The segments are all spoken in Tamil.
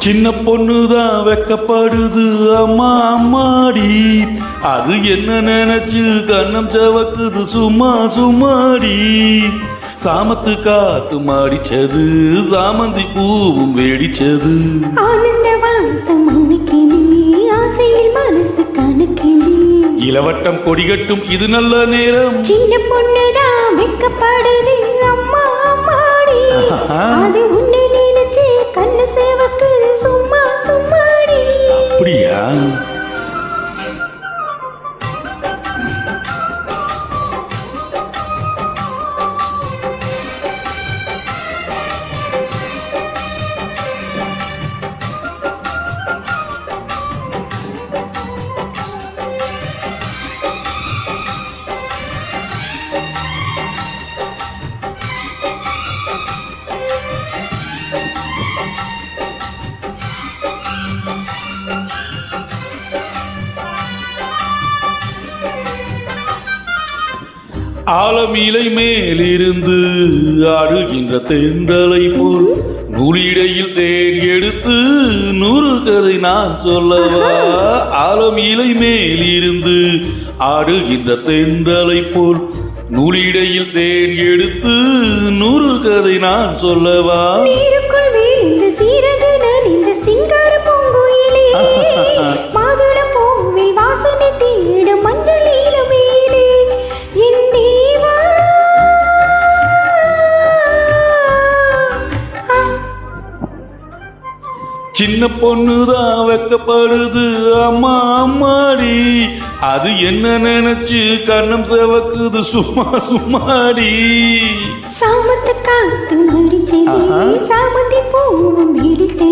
சின்ன பொண்ணுதான் வெக்கப்படுது. அம்மா அம்மாடி. அது என்ன நினைச்சு கண்ணம் செவக்குது. சும்மா சும்மாடி. சாமத்து காத்து மாடிச்சது. சாமந்தி பூவும் வேடிச்சது. ஆனந்த வாசம் ஆசையில் மனசு கணக்குது இளவட்டம் கொடிகட்டும் இது நல்ல நேரம். சின்ன பொண்ணுதான் வெக்கப்படுது. அம்மா அம்மாடி. அது உன்னை நினைச்சு கண்ணு சேவக்கு. அப்படியா? ஆலமீலை மேலிருந்து ஆடுகின்ற தென்றலை போல் நூலிடையில் தேன் எடுத்து நூறு கதை நான் சொல்லவா? ஆலமீலை மேலிருந்து ஆடுகின்ற தென்றலை போல் நூலிடையில் தேன் எடுத்து நூறு கதை நான் சொல்லவா? சீரகு சிங்கார பூங்குயிலே மாதுள பூவில் வாசனை தேடும் சின்ன பொண்ணுதான் வெக்கப்படுது. அம்மா அம்மாடி. அது என்ன நினைச்சு கண்ணம் செவக்குது. சும்மா சும்மாடி. சாமத்து காத்து மடிச்சது பூவும்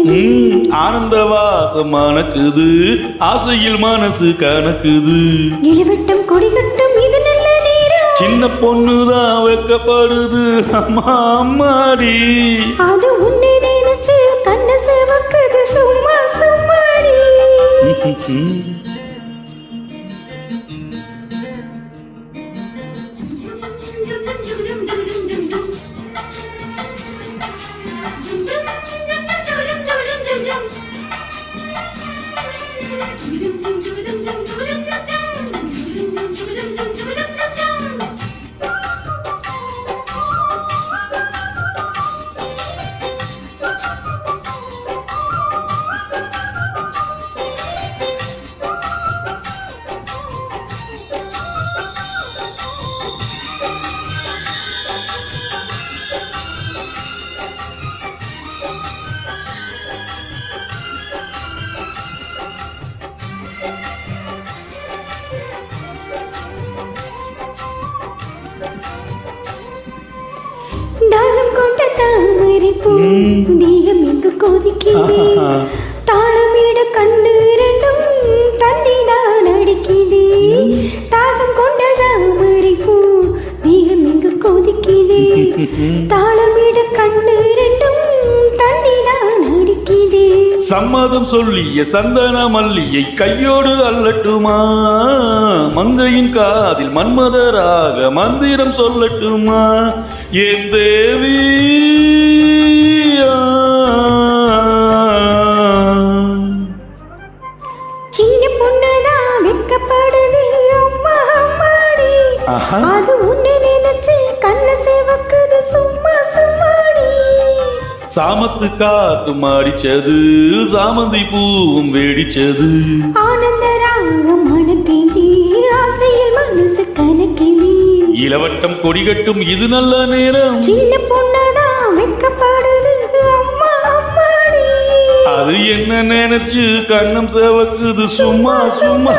ம், ஆனந்த வாசம் மணக்குது ஆசையில் மனசு கணக்குது. இளவட்டம் கொடிகட்டும் இது நல்ல நேரம். சின்ன பொண்ணுதான் வெக்கப்படுது. அம்மா அம்மாடி. அது உன்னை continue. தாகம் கொண்ட தாமரை பூ தேகம் எங்கு கொதிக்குது தாளமிட கண்டு சம்மதம் சொல்லிய சந்தன மல்லியை கையோடு அல்லட்டுமா? மங்கையின் காதில் மன்மதராக மந்திரம் சொல்லட்டுமா? என் தேவி! சாமத்து காத்து மாடிச்சது சாமந்தி பூவும் வேடிச்சது. ஆனந்த மனத்தேதி ஆசையில் மனசு கணக்கிதி இளவட்டம் கொடிகட்டும் இது நல்ல நேரம். சின்ன பொண்ணுதான் வெக்கப்படுது அம்மா அம்மாடி. அது என்ன நினைச்சு கண்ணம் செவக்குது சும்மா சும்மா